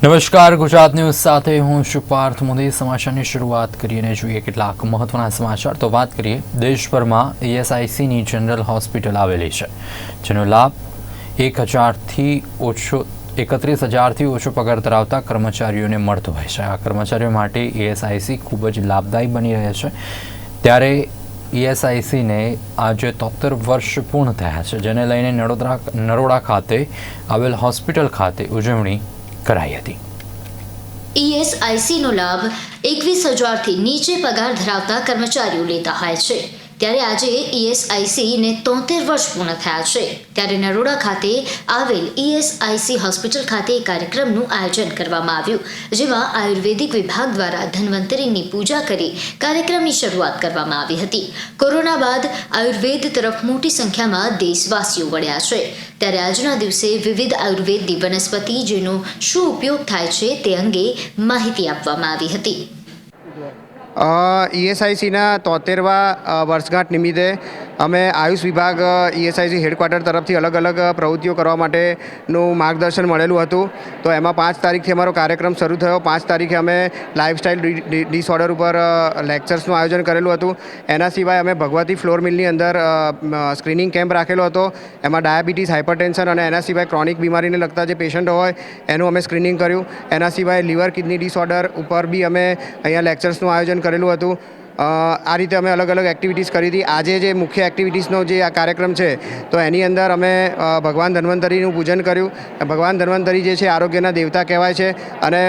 નમસ્કાર, ગુજરાત ન્યૂઝ સાથે હું છું પાર્થ. મોદી, સમાચારની શરૂઆત કરીને જોઈએ કેટલાક મહત્વના સમાચાર. તો વાત કરીએ, દેશભરમાં ઈએસઆઈસીની જનરલ હોસ્પિટલ આવેલી છે, જેનો લાભ એક હજારથી ઓછો, એકત્રીસ હજારથી ઓછો પગાર ધરાવતા કર્મચારીઓને મળતો હોય છે. આ કર્મચારીઓ માટે ઈએસઆઈસી ખૂબ જ લાભદાયી બની રહે છે. ત્યારે ઈએસઆઈસીને આજે તોતેર વર્ષ પૂર્ણ થયા છે, જેને લઈને નડોદરા, નરોડા ખાતે આવેલ હોસ્પિટલ ખાતે ઉજવણી કરાઈ હતી. ઈએસઆઈસીનો લાભ એકવીસ હજારથી નીચે પગાર ધરાવતા કર્મચારીઓ લેતા હોય છે. ત્યારે આજે ઈએસઆઈસીને તોતેર વર્ષ પૂર્ણ થયા છે. ત્યારે નરોડા ખાતે આવેલ ઈએસઆઈસી હોસ્પિટલ ખાતે કાર્યક્રમનું આયોજન કરવામાં આવ્યું, જેમાં આયુર્વેદિક વિભાગ દ્વારા ધન્વંતરીની પૂજા કરી કાર્યક્રમની શરૂઆત કરવામાં આવી હતી. કોરોના બાદ આયુર્વેદ તરફ મોટી સંખ્યામાં દેશવાસીઓ વળ્યા છે. ત્યારે આજના દિવસે વિવિધ આયુર્વેદની વનસ્પતિ જેનો શું ઉપયોગ થાય છે તે અંગે માહિતી આપવામાં આવી હતી. ઈએસઆઈસીના તોતેરવા વર્ષગાંઠ નિમિત્તે અમે આયુષ વિભાગ ઈએસઆઈસી હેડક્વાર્ટર તરફથી અલગ અલગ પ્રવૃત્તિઓ કરવા માટેનું માર્ગદર્શન મળેલું હતું. તો એમાં પાંચ તારીખથી અમારો કાર્યક્રમ શરૂ થયો. પાંચ તારીખે અમે લાઇફસ્ટાઈલ ડિસઓર્ડર ઉપર લેક્ચર્સનું આયોજન કરેલું હતું. એના સિવાય અમે ભગવતી ફ્લોર મિલની અંદર સ્ક્રીનિંગ કેમ્પ રાખેલો હતો. એમાં ડાયાબિટીસ હાઇપરટેન્શન અને એના સિવાય ક્રોનિક બીમારીને લગતા જે પેશન્ટ હોય, એનું અમે સ્ક્રીનિંગ કર્યું. એના સિવાય લીવર કિડની ડિસઓર્ડર ઉપર બી અમે અહીંયા લેક્ચર્સનું આયોજન કરેલું હતું. આ રીતે અમે અલગ અલગ એક્ટિવિટીઝ કરી હતી. આજે જે મુખ્ય એક્ટિવિટીઝનો જે આ કાર્યક્રમ છે, તો એની અંદર અમે ભગવાન ધન્વંતરીનું પૂજન કર્યું. ભગવાન ધન્વંતરી જે છે, આરોગ્યના દેવતા કહેવાય છે. અને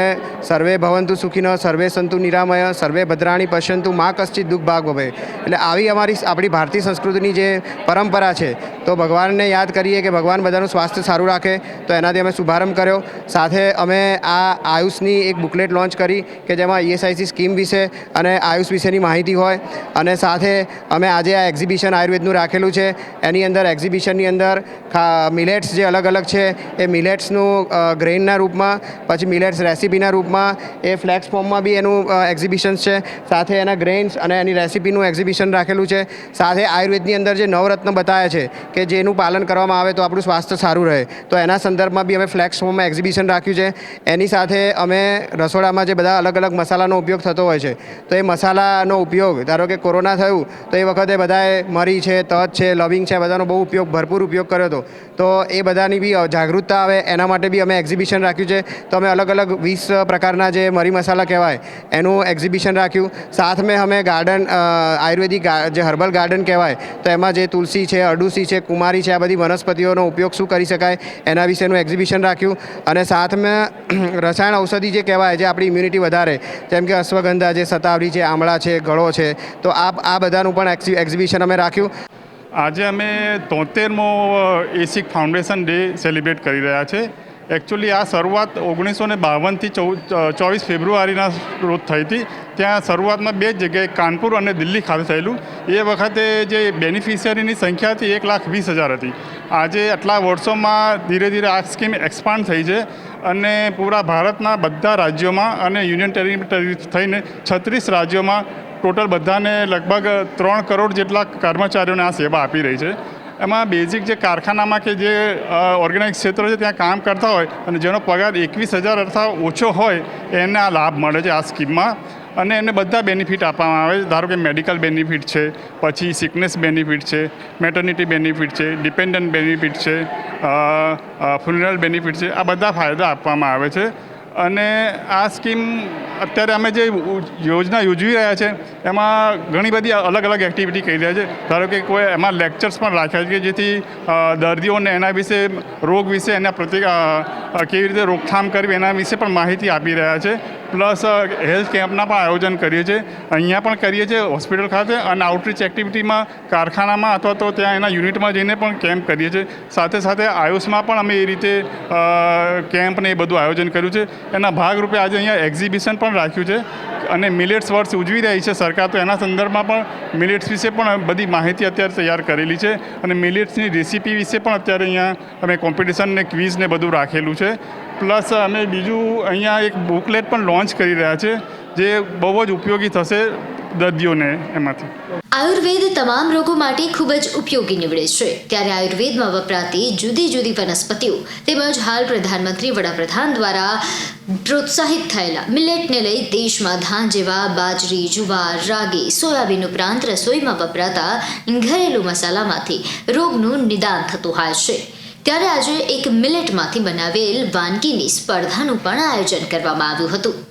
સર્વે ભવંતુ સુખીનો, સર્વે સંતુ નિરામય, સર્વે ભદ્રાણી પશ્યંતુ મા કશ્ચિત દુઃખ ભાગ ભવે. એટલે આવી અમારી આપણી ભારતીય સંસ્કૃતિની જે પરંપરા છે, તો ભગવાનને યાદ કરીએ કે ભગવાન બધાનું સ્વાસ્થ્ય સારું રાખે, તો એનાથી અમે શુભારંભ કર્યો. સાથે અમે આ આયુષની એક બુકલેટ લોન્ચ કરી કે જેમાં ઈએસઆઈસી સ્કીમ વિશે અને આયુષ વિશેની માહિતી હોય અને સાથે અમે આજે આ એક્ઝિબિશન આયુર્વેદનું રાખેલું છે. એની અંદર એક્ઝિબિશનની અંદર મિલેટ્સ જે અલગ અલગ છે, એ મિલેટ્સનું ગ્રેઇનના રૂપમાં, પછી મિલેટ્સ રેસિપીના રૂપમાં, એ ફ્લેક્સ ફોર્મમાં બી એનું એક્ઝિબિશન્સ છે. સાથે એના ગ્રેઇન્સ અને એની રેસિપીનું એક્ઝિબિશન રાખેલું છે. સાથે આયુર્વેદની અંદર જે નવરત્ન બતાવ્યા છે કે જેનું પાલન કરવામાં આવે તો આપણું સ્વાસ્થ્ય સારું રહે. તો એના સંદર્ભમાં બી અમે ફ્લેક્સ ફોર્મમાં એક્ઝિબિશન રાખ્યું છે. એની સાથે અમે રસોડામાં જે બધા અલગ અલગ મસાલાનો ઉપયોગ થતો હોય છે, તો એ મસાલાનો ઉપયોગ. ધારો કે કોરોના થયું, તો એ વખતે બધાએ મરી છે, તજ છે, લવિંગ છે, બધાનો બહુ ઉપયોગ, ભરપૂર ઉપયોગ કર્યો હતો. તો એ બધાની બી જાગૃતતા આવે, એના માટે બી અમે એક્ઝિબિશન રાખ્યું છે. તો અમે અલગ અલગ વીસ પ્રકારના જે મરી મસાલા કહેવાય, એનું એક્ઝિબિશન રાખ્યું. સાથ મેં અમે ગાર્ડન આયુર્વેદિક જે હર્બલ ગાર્ડન કહેવાય, તો એમાં જે તુલસી છે, અડુસી છે, કુમારી છે, આ બધી વનસ્પતિઓનો ઉપયોગ શું કરી શકાય, એના વિશેનું એક્ઝિબિશન રાખ્યું. અને સાથમાં રસાયણ ઔષધિ જે કહેવાય, જે આપણી ઇમ્યુનિટી વધારે, જેમ કે અશ્વગંધા છે, સતાવરી છે, આમળા છે ગળો છે. તો આ આ બધાનું પણ એક્ઝિ- એક્ઝિબિશન અમે રાખ્યું. આજે અમે તોતેરમો એસિક ફાઉન્ડેશન ડે સેલિબ્રેટ કરી રહ્યા છે. એકચ્યુઅલી આ શરૂઆત ઓગણીસો ને બાવનથી ચોવીસ ફેબ્રુઆરીના રોજ થઈ હતી. ત્યાં શરૂઆતમાં બે જગ્યાએ કાનપુર અને દિલ્હી ખાતે થયેલું. એ વખતે જે બેનિફિશિયરીની સંખ્યા હતી, એક લાખ વીસ હજાર હતી. આજે આટલા વર્ષોમાં ધીરે ધીરે આ સ્કીમ એક્સપાન્ડ થઈ છે. અને પૂરા ભારતના બધા રાજ્યોમાં અને યુનિયન ટેરિટરી થઈને છત્રીસ રાજ્યોમાં ટોટલ બધાને લગભગ ત્રણ કરોડ જેટલા કર્મચારીઓને આ સેવા આપી રહી છે. એમાં બેઝિક જે કારખાનામાં કે જે ઓર્ગેનાઇઝ ક્ષેત્રો છે ત્યાં કામ કરતા હોય અને જેનો પગાર એકવીસ હજાર અથવા ઓછો હોય એને આ લાભ મળે છે આ સ્કીમમાં. અને એને બધા બેનિફિટ આપવામાં આવે છે. ધારો કે મેડિકલ બેનિફિટ છે, પછી સિકનેસ બેનિફિટ છે મેટર્નિટી બેનિફિટ છે ડિપેન્ડન્ટ બેનિફિટ છે ફ્યુનરલ બેનિફિટ છે. આ બધા ફાયદા આપવામાં આવે છે. અને આ સ્કીમ અત્યારે અમે જે યોજના યોજવી રહ્યા છે એમાં ઘણી બધી અલગ અલગ એક્ટિવિટી કરી રહ્યા છે. ધારો કે કોઈ એમાં લેક્ચર્સ પણ રાખ્યા છે કે જેથી દર્દીઓને એના વિશે રોગ વિશે એના પ્રતિ અ, અ, કેવી રીતે રોકથામ કરવી એના વિશે પણ માહિતી આપી રહ્યા છે. પ્લસ હેલ્થ કેમ્પના પણ આયોજન કરીએ છીએ. અહીંયા પણ કરીએ છીએ હોસ્પિટલ ખાતે અને આઉટરીચ એક્ટિવિટીમાં કારખાનામાં અથવા તો ત્યાં એના યુનિટમાં જઈને પણ કેમ્પ કરીએ છીએ. સાથે સાથે આયુષમાં પણ અમે એ રીતે કેમ્પને એ બધું આયોજન કર્યું છે. એના ભાગરૂપે આજે અહીંયા એક્ઝિબિશન પણ રાખ્યું છે અને મિલેટ્સ વર્ષ ઉજવી રહી છે સરકાર તો એના સંદર્ભમાં પણ મિલેટ્સ વિશે પણ બધી માહિતી અત્યારે તૈયાર કરેલી છે અને મિલેટ્સની રેસીપી વિશે પણ અત્યારે અહીંયા અમે કોમ્પિટિશન ને ક્વિઝ ને બધું રાખેલું છે. પ્લસ અમે બીજું અહીંયા એક બુકલેટ પણ લોન્ચ કરી રહ્યા છે જે બહુ જ ઉપયોગી થશે. દર્દીઓને એમાંથી. આયુર્વેદ તમામ રોગો માટે ખૂબ જ ઉપયોગી નીવડે છે. ત્યારે આયુર્વેદમાં વપરાતી જુદી જુદી વનસ્પતિઓ તેમજ હાલ પ્રધાનમંત્રી, વડાપ્રધાન દ્વારા પ્રોત્સાહિત થયેલા મિલેટને લઈ દેશમાં ધાન જેવા બાજરી, જુવાર, રાગી, સોયાબીન ઉપરાંત રસોઈમાં વપરાતા ઘરેલું મસાલામાંથી રોગનું નિદાન થતું હોય છે. ત્યારે આજે એક મિલેટમાંથી બનાવેલ વાનગીની સ્પર્ધાનું પણ આયોજન કરવામાં આવ્યું હતું.